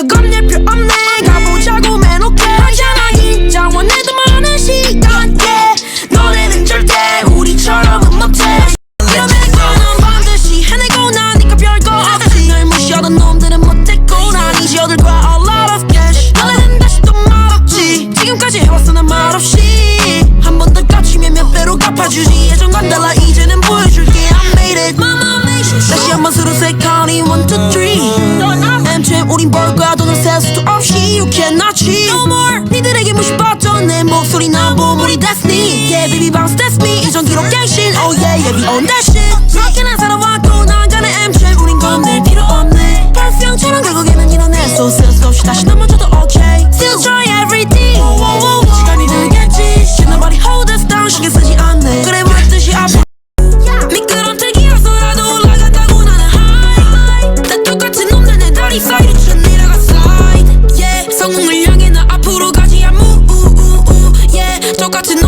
I'm not 대신 벌 거야 돈을 셀 수도 없이 You cannot cheat No more 니들에게 무시받던 내 목소리 나 몸물이 That's me Yeah baby bounce that's me 이전 기록 갱신 Oh yeah yeah be on that shit 그렇게 난 살아왔고 난간의 MC 우린 건들 필요 없네 발수형처럼 결국에는 eu gosto